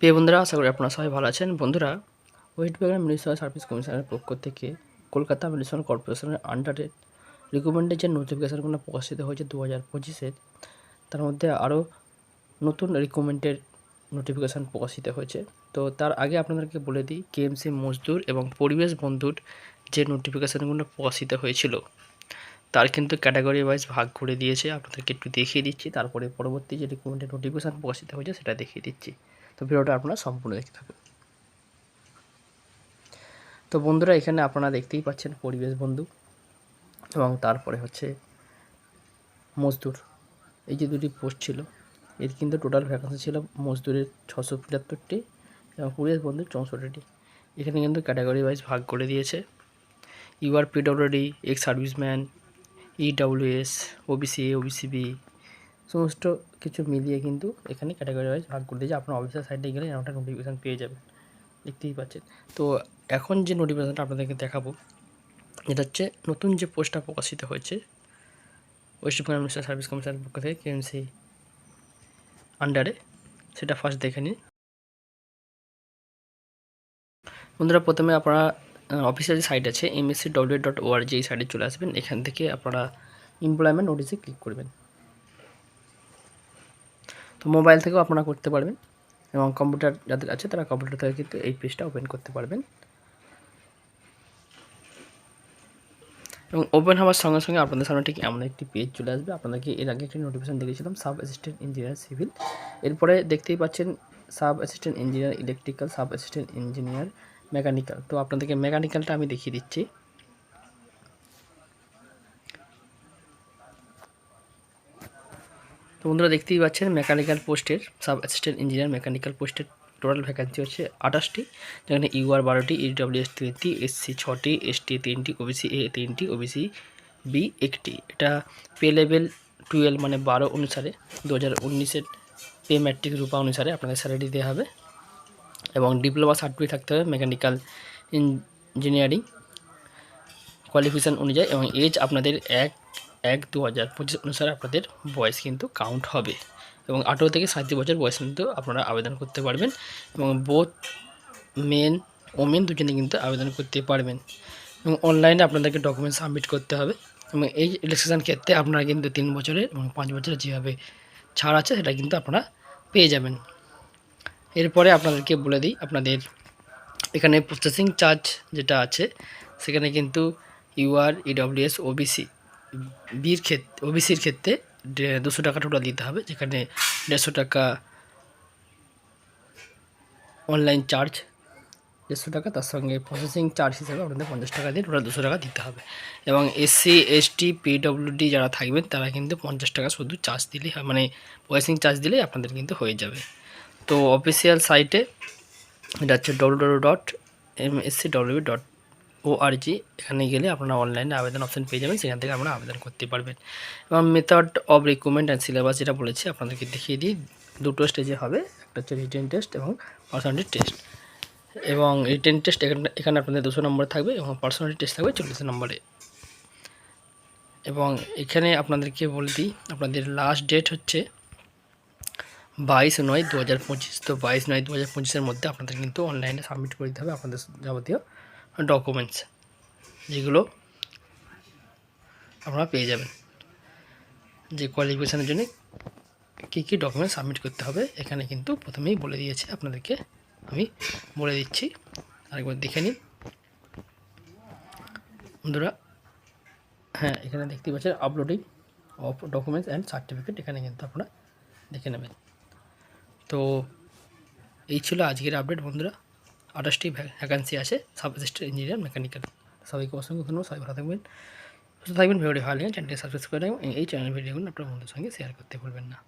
প্রিয় বন্ধুরা, আশা করি আপনারা সবাই ভালো আছেন। বন্ধুরা, ওয়েস্ট বেঙ্গল মিউনিসিপ্যাল সার্ভিস কমিশনের পক্ষ থেকে কলকাতা মিউনিসিপ্যাল কর্পোরেশনের আন্ডারে রিকমেন্ডেড যে নোটিফিকেশানগুলো প্রকাশিত হয়েছে দু হাজার পঁচিশের তার মধ্যে আরও নতুন রিকমেন্ডেড নোটিফিকেশান প্রকাশিত হয়েছে। তো তার আগে আপনাদেরকে বলে দিই কেএমসি মজদুর এবং পরিবেশ বন্ধুর যে নোটিফিকেশানগুলো প্রকাশিত হয়েছিল, তার কিন্তু ক্যাটাগরি ওয়াইজ ভাগ করে দিয়েছে। আপনাদেরকে একটু দেখিয়ে দিচ্ছি, তারপরে পরবর্তী যে রিকমেন্ডেড নোটিফিকেশান প্রকাশিত হয়েছে, সেটা দেখিয়ে দিচ্ছি। তো ভিডিওটা আপনারা সম্পূর্ণ দেখতে থাকুন। তো বন্ধুরা, এখানে আপনারা দেখতেই পাচ্ছেন পরিবেশ বন্ধু এবং তারপরে হচ্ছে মজদুর। এই যে দুটি পোস্ট ছিল, এর কিন্তু টোটাল ভ্যাকান্সি ছিল মজদুরের ছশো পঁচাত্তরটি এবং পরিবেশ বন্ধুর চৌষট্টিটি। এখানে কিন্তু ক্যাটাগরি ওয়াইজ ভাগ করে দিয়েছে। UR PWD ex serviceman EWS OBC A OBC B সমস্ত কিছু মিলিয়ে কিন্তু এখানে ক্যাটাগরি ওয়াইজ ভাগ করে দিয়েছে। আপনার অফিসের সাইডে গেলে একটা নোটিফিকেশান পেয়ে যাবেন। দেখতেই পাচ্ছেন। তো এখন যে নোটিফিকেশানটা আপনাদেরকে দেখাবো এটা হচ্ছে নতুন যে পোস্টটা প্রকাশিত হয়েছে ওয়েস্ট বেঙ্গল মিনিস্টার সার্ভিস কমিশনের পক্ষ থেকে কেএমসি আন্ডারে সেটা ফার্স্ট দেখে নিন। বন্ধুরা, প্রথমে আপনারা অফিসের যে সাইট আছে এমএসসি ডব্লিউ ডট ওআরজি এই সাইটে চলে আসবেন। এখান থেকে আপনারা এমপ্লয়মেন্ট নোটিসে ক্লিক করবেন। তো মোবাইল থেকেও আপনারা করতে পারবেন এবং কম্পিউটার যাদের আছে তারা কম্পিউটার থেকে কিন্তু এই পেজটা ওপেন করতে পারবেন। এবং ওপেন হওয়ার সঙ্গে সঙ্গে আপনাদের সামনে ঠিক এমন একটি পেজ চলে আসবে। আপনাদেরকে এর আগে একটি নোটিফিকেশন দেখেছিলাম সাব অ্যাসিস্ট্যান্ট ইঞ্জিনিয়ার সিভিল এরপরে দেখতেই পাচ্ছেন sub assistant engineer electrical sub assistant engineer mechanical তো আপনাদেরকে মেকানিক্যালটা আমি দেখিয়ে দিচ্ছি। তো বন্ধুরা দেখতেই পাচ্ছেন মেকানিক্যাল পোস্টের সাব অ্যাসিস্ট্যান্ট ইঞ্জিনিয়ার মেকানিক্যাল পোস্টের টোটাল ভ্যাকান্সি হচ্ছে আঠাশটি, যেখানে ইউআর বারোটি ইডব্লিউএস তিনটি এসসি ছটি এসটি তিনটি ওবিসি এ তিনটি ওবিসি বি একটি। এটা পে লেভেল টুয়েলভ মানে বারো অনুসারে দু হাজার উনিশের পে ম্যাট্রিক রূপা অনুসারে আপনাদের স্যালারি দেওয়া হবে। এবং ডিপ্লোমা সার্টিফিকেট থাকতে হবে মেকানিক্যাল ইঞ্জিনিয়ারিং কোয়ালিফিকেশান অনুযায়ী এবং এজ আপনাদের এক এক, দু হাজার পঁচিশ অনুসারে আপনাদের বয়স কিন্তু কাউন্ট হবে। এবং আঠেরো থেকে সাঁত্রিশ বছর বয়স কিন্তু আপনারা আবেদন করতে পারবেন এবং বোথ মেন ওমেন দুজনে কিন্তু আবেদন করতে পারবেন। এবং অনলাইনে আপনাদেরকে ডকুমেন্ট সাবমিট করতে হবে। এবং এই রিলেক্সেশন ক্ষেত্রে আপনারা কিন্তু তিন বছরের এবং পাঁচ বছরের যেভাবে ছাড় আছে, সেটা কিন্তু আপনারা পেয়ে যাবেন। এরপরে আপনাদেরকে বলে দিই, আপনাদের এখানে প্রসেসিং চার্জ যেটা আছে, সেখানে কিন্তু ইউআর ইডব্লিউএস ওবিসি বির ক্ষেত্রে ও ওবিসির ক্ষেত্রে দুশো টাকা টোটাল দিতে হবে, যেখানে দেড়শো টাকা অনলাইন চার্জ দেড়শো টাকা, তার সঙ্গে প্রসেসিং চার্জ হিসেবে আপনাদের পঞ্চাশ টাকা দিয়ে টোটাল দুশো টাকা দিতে হবে। এবং এসসি এসটি পিডব্লিউডি যারা থাকবেন, তারা কিন্তু পঞ্চাশ টাকা শুধু চার্জ দিলেই মানে প্রসেসিং চার্জ দিলেই আপনাদের কিন্তু হয়ে যাবে। তো অফিসিয়াল সাইটে এটা হচ্ছে W dot M SC W dot ORG এখানে গেলে আপনারা অনলাইনে আবেদন অপশান পেয়ে যাবেন, সেখান থেকে আপনারা আবেদন করতে পারবেন। এবং method of recruitment and syllabus যেটা বলেছি, আপনাদেরকে দেখিয়ে দিই। দুটো স্টেজে হবে, একটা হচ্ছে রিটেন টেস্ট এবং পার্সোনালিটি টেস্ট এবং রিটেন টেস্ট এখানে এখানে আপনাদের দুশো নম্বরে থাকবে এবং পার্সোনালিটি টেস্ট থাকবে চল্লিশ নম্বরে। এবং এখানে আপনাদেরকে বলে দিই, আপনাদের লাস্ট ডেট হচ্ছে বাইশ নয় দু হাজার পঁচিশ। তো বাইশ নয় দু হাজার পঁচিশের মধ্যে আপনাদের কিন্তু অনলাইনে সাবমিট করে দিতে হবে, আপনাদের যাবতীয় ডকুমেন্টস যেগুলো আপনারা পেয়ে যাবেন। যে কোয়ালিফিকেশানের জন্য কী কী ডকুমেন্টস সাবমিট করতে হবে, এখানে কিন্তু প্রথমেই বলে দিয়েছে, আপনাদেরকে আমি বলে দিচ্ছি। আরেকবার দেখে নিন। বন্ধুরা হ্যাঁ এখানে দেখতে পাচ্ছেন uploading of documents and certificate এখানে কিন্তু আপনারা দেখে নেবেন। তো এই ছিল আজকের আপডেট বন্ধুরা। আঠাশটি ভ্যাকান্সি আছে সাব অ্যাসিস্ট্যান্ট ইঞ্জিনিয়ার মেকানিক্যাল সবাইকে অসংখ্য ধন্যবাদ, সবাই ভালো থাকবেন, সুস্থ থাকবেন, ভিডিওটি ভালো লাগে চ্যানেলটি সাবস্ক্রাইব করে এবং এই চ্যানেল ভিডিওগুলো আপনার বন্ধুর সঙ্গে শেয়ার করতে ভুলবেন না।